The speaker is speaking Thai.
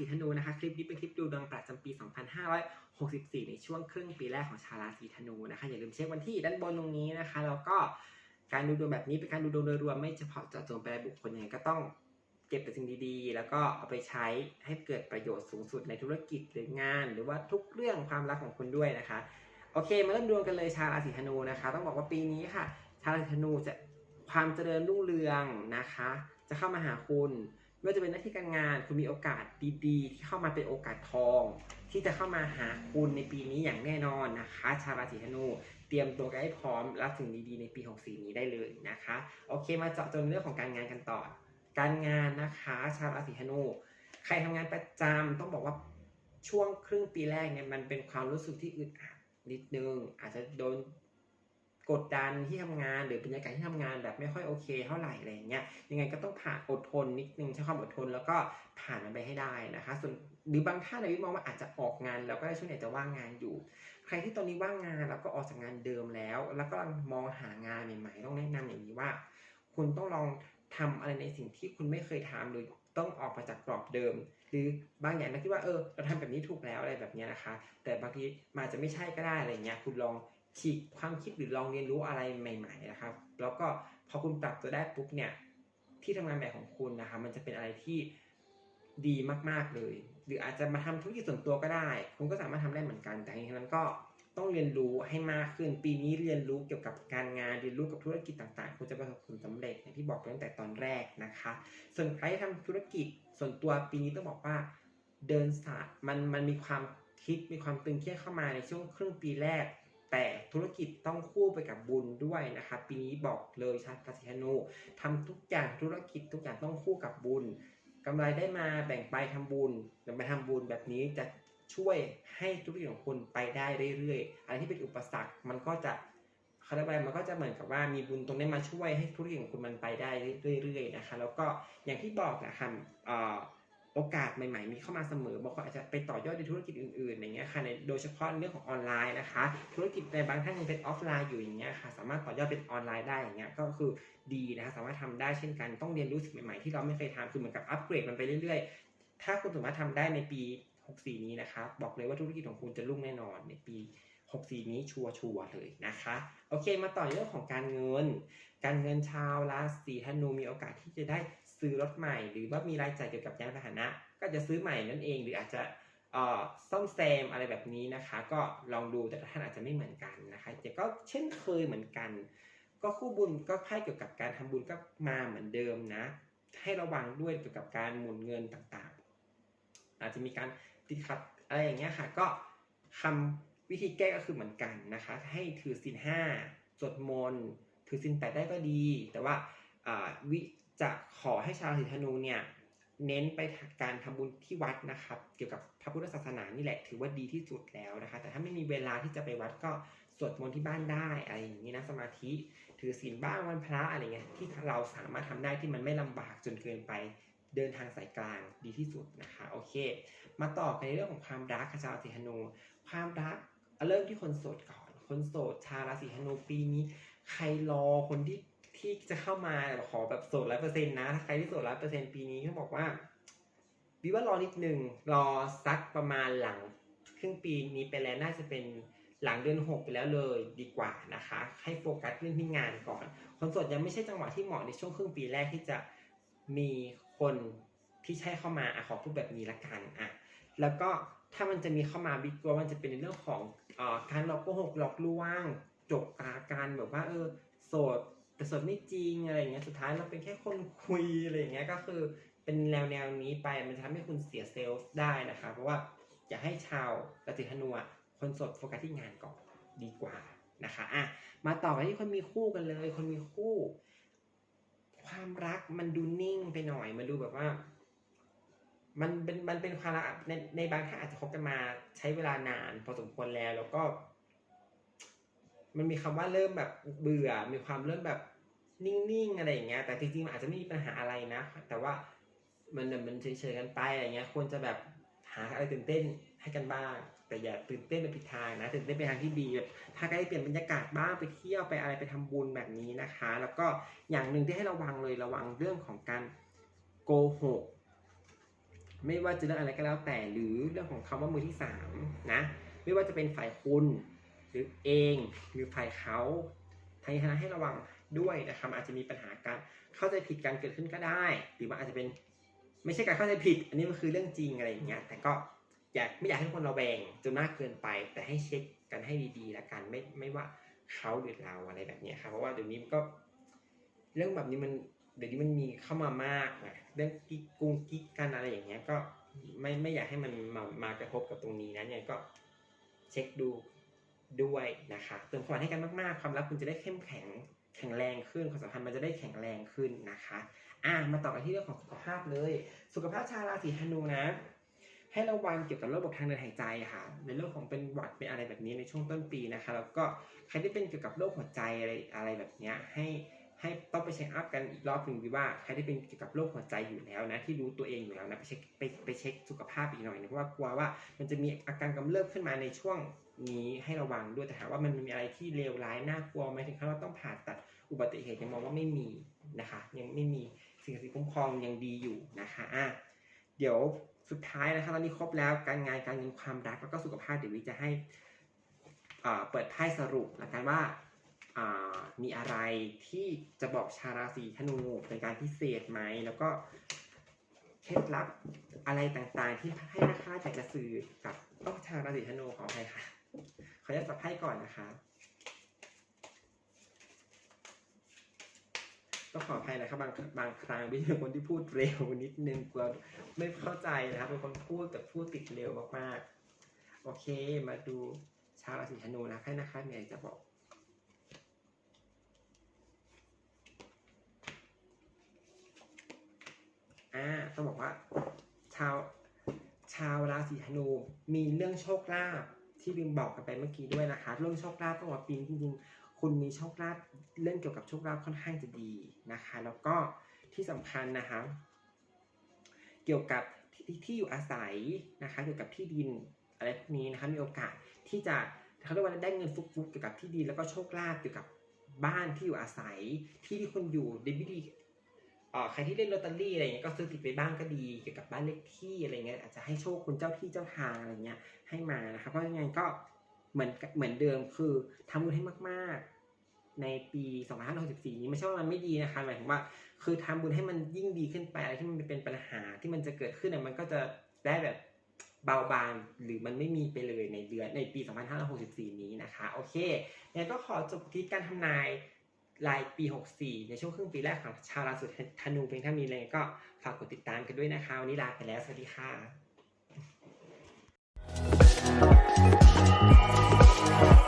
ศีธนูนะคะคลิปนี้เป็นคลิปดูดวงประจำปี 2564 ในช่วงครึ่งปีแรกของชาวราศีธนูนะคะอย่าลืมเช็ควันที่ด้านบนตรงนี้นะคะ แล้วก็การดูดวงแบบนี้เป็นการดูดวงโดยรวมไม่เฉพาะเจาะจงไปรายบุคคลยังไงก็ต้องเก็บแต่สิ่งดีๆ แล้วก็เอาไปใช้ให้เกิดประโยชน์สูงสุดในธุรกิจหรืองาน หรือว่าทุกเรื่องความรักของคุณด้วยนะคะ โอเค มาเริ่มดวงกันเลยชาวราศีธนูนะคะ ต้องบอกว่าปีนี้ค่ะ ชาวราศีธนูจะความเจริญรุ่งเรืองนะคะ จะเข้ามาหาคุณ ไม่ว่าจะเป็นหน้าที่การงานคุณมีโอกาสดีๆ ที่เข้ามาเป็นโอกาสทอง ที่จะเข้ามาหาคุณในปีนี้อย่างแน่นอนนะคะ ชาวราศีธนู เตรียมตัวกันให้พร้อมรับสิ่งดีๆในปี64นี้ได้เลยนะคะ โอเคมาเจาะจงเรื่องของการงานกันต่อ การงานนะคะ ชาวราศีธนู ใครทำงานประจำต้องบอกว่าช่วงครึ่งปีแรกเนี่ยมันเป็นความรู้สึกที่อึดอัดนิดนึงอาจจะโดน กดดันที่ทำงาน หรือบรรยากาศที่ทำงานแบบไม่ค่อยโอเค เท่าไหร่อะไรเงี้ยยังไงก็ต้องผ่านอดทนนิดนึงใช้ความอดทนแล้วก็ผ่านมันไปให้ได้นะคะ ส่วนหรือบางท่านในวิมองว่าอาจจะออกงานแล้วก็ได้ช่วงไหนจะว่างงานอยู่ ใครที่ตอนนี้ว่างงานแล้วก็ออกจากงานเดิมแล้ว แล้วก็กำลังมองหางานใหม่ๆ ต้องแนะนำอย่างนี้ว่า คุณต้องลองทำอะไรในสิ่งที่คุณไม่เคยทำหรือต้องออกมาจากกรอบเดิม หรือบางอย่างนะคิดว่าเออเราทำแบบนี้ถูกแล้วอะไรแบบเนี้ยนะคะ แต่บางทีมันอาจจะไม่ใช่ก็ได้อะไรเงี้ยคุณลอง ฉีกความคิดหรือลองเรียนรู้อะไรใหม่ ๆ นะครับ แล้วก็พอคุณปรับตัวได้ปุ๊บเนี่ยที่ทำงานแบบของคุณนะคะมันจะเป็นอะไรที่ดีมากๆเลย หรืออาจจะมาทำธุรกิจส่วนตัวก็ได้ คุณก็สามารถทำได้เหมือนกัน แต่ทีนั้นก็ต้องเรียนรู้ให้มากขึ้น ปีนี้เรียนรู้เกี่ยวกับการงานเรียนรู้กับธุรกิจต่างๆ คุณจะประสบผลสำเร็จอย่างที่บอกไปตั้งแต่ตอนแรกนะคะ ส่วนใครที่ทำธุรกิจส่วนตัวปีนี้ต้องบอกว่าเดินสายมันมันมีความคิดมีความตึงเครียดเข้ามาในช่วงครึ่งปีแรก แต่ธุรกิจต้องคู่ไปกับบุญด้วยนะคะปีนี้บอกเลยชาวราศีธนูทำทุกอย่างธุรกิจทุกอย่างต้องคู่กับบุญกำไรได้มาแบ่งไปทำบุญแบ่งไปทำบุญแบบนี้จะช่วยให้ธุรกิจของคุณไปได้เรื่อยๆ อะไรที่เป็นอุปสรรคมันก็จะเขาเรียกว่าไรมันก็จะเหมือนกับว่ามีบุญตรงนี้มาช่วยให้ธุรกิจของคุณมันไปได้เรื่อยๆนะคะ แล้วก็อย่างที่บอกนะคะเอ่อ โอกาสใหม่ๆ มีเข้ามาเสมอบางคนอาจจะไปต่อยอดในธุรกิจอื่นๆอย่างเงี้ยค่ะในโดยเฉพาะเรื่องของออนไลน์นะคะ ธุรกิจในบางท่านยังเป็นออฟไลน์อยู่อย่างเงี้ยค่ะ สามารถต่อยอดเป็นออนไลน์ได้อย่างเงี้ยก็คือดีนะคะสามารถทำได้เช่นกันต้องเรียนรู้สิ่งใหม่ๆที่เราไม่เคยทำคือเหมือนกับอัปเกรดมันไปเรื่อยๆ ถ้าคุณสามารถทำได้ในปี 64 นี้นะคะบอกเลยว่าธุรกิจของคุณจะรุ่งแน่นอนในปี 64 นี้ชัวร์ๆเลยนะคะโอเค มาต่อเรื่องของการเงิน การเงินชาวราศีธนูมีโอกาสที่จะได้ ซื้อรถใหม่ หรือว่ามีรายจ่ายเกี่ยวกับยานพาหนะ ก็จะซื้อใหม่นั่นเอง หรืออาจจะอ่อซ่อมแซมอะไรแบบนี้นะคะ ก็ลองดูแต่ท่านอาจจะไม่เหมือนกันนะคะแต่ก็เช่นเคยเหมือนกัน ก็คู่บุญก็ไพ่เกี่ยวกับการทำบุญก็มาเหมือนเดิมนะ ให้ระวังด้วยเกี่ยวกับการหมุนเงินต่างๆ อาจจะมีการติดขัดอะไรอย่างเงี้ยค่ะ ก็คำวิธีแก้ก็คือเหมือนกันนะคะ ให้ถือศีลห้าสวดมนต์ถือศีลแปดได้ก็ดี แต่ว่าอ่าวิ จะขอให้ชาวราศีธนูเนี่ยเน้นไปการทำบุญที่วัดนะครับ เกี่ยวกับพระพุทธศาสนานี่แหละถือว่าดีที่สุดแล้วนะคะ แต่ถ้าไม่มีเวลาที่จะไปวัดก็สวดมนต์ที่บ้านได้อะไรอย่างนี้นะสมาธิถือศีลบ้างวันพระอะไรเงี้ยที่เราสามารถทำได้ที่มันไม่ลำบากจนเกินไปเดินทางสายกลางดีที่สุดนะคะโอเค มาต่อกันในเรื่องของความรักค่ะชาวราศีธนูความรักเอาเริ่มที่คนโสดก่อน คนโสดชาวราศีธนูปีนี้ ใครรอคนที่ ที่จะเข้ามาขอแบบโสดร้อยเปอร์เซ็นต์นะ ถ้าใครที่โสดร้อยเปอร์เซ็นต์ปีนี้เขาบอกว่าวิว่ารอนิดนึงรอสักประมาณหลังครึ่งปีนี้ไปแล้วน่าจะเป็นหลังเดือนหกไปแล้วเลยดีกว่านะคะ ให้โฟกัสเรื่องที่งานก่อนคนโสดยังไม่ใช่จังหวะที่เหมาะในช่วงครึ่งปีแรกที่จะมีคนที่ใช่เข้ามาอะขอพูดแบบนี้ละกันอะแล้วก็ถ้ามันจะมีเข้ามาบิ๊กว่ามันจะเป็นในเรื่องของอ่อการหลอกโกหกหลอกลวงจกตาการแบบว่าเออโสด แต่สดไม่จริงอะไรอย่างเงี้ยสุดท้ายเราเป็นแค่คนคุยอะไรอย่างเงี้ยก็คือเป็นแนวแนวนี้ไปมันทำให้คุณเสียเซลล์ได้นะคะ เพราะว่าอยากให้ชาวราศีธนูคนสดโฟกัสที่งานก่อนดีกว่านะคะอะมาต่อกันที่คนมีคู่กันเลย คนมีคู่ ความรักมันดูนิ่งไปหน่อย มันดูแบบว่า มันเป็นมันเป็นความรักในในบางท่านอาจจะคบกันมาใช้เวลานาน พอสมควรแล้ว แล้วก็ มันมีคำว่าเริ่มแบบเบื่อ มีความเริ่มแบบนิ่งๆอะไรอย่างเงี้ย แต่จริงๆมันอาจจะไม่มีปัญหาอะไรนะ แต่ว่ามันมันเฉยๆกันไปอะไรเงี้ย ควรจะแบบหาอะไรตื่นเต้นให้กันบ้าง แต่อย่าตื่นเต้นไปผิดทางนะ ตื่นเต้นไปทางที่ดีแบบถ้าใกล้เปลี่ยนบรรยากาศบ้างไปเที่ยวไปอะไรไปทำบุญแบบนี้นะคะ แล้วก็อย่างหนึ่งที่ให้ระวังเลยระวังเรื่องของการโกหกไม่ว่าจะเรื่องอะไรก็แล้วแต่หรือเรื่องของคำว่ามือที่สามนะ ไม่ว่าจะเป็นฝ่ายคุณ หรือเองหรือฝ่ายเขาทางนี้ทางนั้นให้ระวังด้วยนะครับอาจจะมีปัญหาการเข้าใจผิดกันเกิดขึ้นก็ได้ หรือว่าอาจจะเป็นไม่ใช่การเข้าใจผิด อันนี้มันคือเรื่องจริงอะไรอย่างเงี้ยแต่ก็อยากไม่อยากให้ทุกคนระแวงจนมากเกินไป แต่ให้เช็คกันให้ดีๆ แล้วกันไม่ไม่ว่าเขาหรือเราอะไรแบบเนี้ยครับเพราะว่าเดี๋ยวนี้มันก็ เรื่องแบบนี้มันเดี๋ยวนี้มันมีเข้ามามากนะเรื่องกิ๊กกุงกิ๊กกันอะไรอย่างเงี้ยก็ไม่ไม่อยากให้มันมามากระทบกับตรงนี้นะเนี่ยก็เช็คดู ด้วยนะคะเติมความหวานให้กันมากๆ ความรักคุณจะได้เข้มแข็งแข็งแรงขึ้นความสัมพันธ์มันจะได้แข็งแรงขึ้นนะคะอะมาต่อกันที่เรื่องของสุขภาพเลย สุขภาพชาวราศีธนูนะ ให้ระวังเกี่ยวกับระบบทางเดินหายใจค่ะในเรื่องของเป็นหวัดเป็นอะไรแบบนี้ในช่วงต้นปีนะคะ แล้วก็ใครที่เป็นเกี่ยวกับโรคหัวใจอะไรอะไรแบบเนี้ยให้ ให้ต้องไปเช็คอัพกันอีกรอบหนึ่งดีว่าใครที่เป็นเกี่ยวกับโรคหัวใจอยู่แล้วนะที่รู้ตัวเองอยู่แล้วนะไปเช็คไปไปเช็คสุขภาพอีกหน่อยนะเพราะว่ากลัวว่ามันจะมีอาการกำเริบขึ้นมาในช่วงนี้ให้ระวังด้วยแต่หากว่ามันมีอะไรที่เลวร้ายน่ากลัวไหมถึงขั้นว่าต้องผ่าตัดอุบัติเหตุยังมองว่าไม่มีนะคะ ยังไม่มีสิ่งศักดิ์สิทธิ์คุ้มครองยังดีอยู่นะคะอะเดี๋ยวสุดท้ายนะคะตอนนี้ครบแล้วการงานการเงินความรักแล้วก็สุขภาพเดี๋ยววิจะให้เปิดไพ่สรุปแล้วกันว่า มีอะไรที่จะบอกชาวราศีธนูเป็นการพิเศษไหม แล้วก็เคล็ดลับอะไรต่างๆ ที่ให้นะคะอยากจะสื่อกับต้องชาวราศีธนูขออภัยค่ะขออนุญาตสับไพ่ก่อนนะคะก็ขออภัยนะครับบางบางครั้งพี่เป็นคนที่พูดเร็วนิดนึงกลัวไม่เข้าใจนะครับเป็นคนพูดแต่พูดติดเร็วมากๆ โอเค มาดูชาวราศีธนูนะให้นะคะมีอะไรจะบอก อ่า ต้องบอกว่า ชาวชาวราศีธนูมีเรื่องโชคลาภที่ลืมบอกกันไปเมื่อกี้ด้วยนะคะ เรื่องโชคลาภต้องบอกปีนี้จริงๆ คุณมีโชคลาภเรื่องเกี่ยวกับโชคลาภค่อนข้างจะดีนะคะ แล้วก็ที่สำคัญนะคะ เกี่ยวกับที่ที่อยู่อาศัยนะคะ เกี่ยวกับที่ดินอะไรพวกนี้นะคะมีโอกาสที่จะเขาเรียกว่าได้เงินฟุกๆเกี่ยวกับที่ดินแล้วก็โชคลาภเกี่ยวกับบ้านที่อยู่อาศัยที่ที่คุณอยู่ในวิธี ใครที่เล่นลอตเตอรี่อะไรเงี้ยก็ซื้อติดไปบ้างก็ดีเกี่ยวกับบ้านเลขที่อะไรเงี้ยอาจจะให้โชคคุณเจ้าที่เจ้าทางอะไรเงี้ยให้มานะครับเพราะยังไงก็เหมือนเหมือนเดิมคือทำบุญให้มาก ๆ ในปี2564นี้ไม่ใช่ว่ามันไม่ดีนะคะหมายถึงว่า คือทำบุญให้มันยิ่งดีขึ้นไปอะไรที่มันเป็นปัญหาที่มันจะเกิดขึ้นมันก็จะได้แบบเบาบางหรือมันไม่มีไปเลยในเดือนในปี 2564 นี้นะคะ โอเคงั้นก็ขอจบที่การทำนาย ลายปี 64 ในช่วงครึ่งปีแรกของชาวราศีธนูเพียงเท่านี้เลยก็ฝากกดติดตามกันด้วยนะคะวันนี้ลาไปแล้ว สวัสดีค่ะ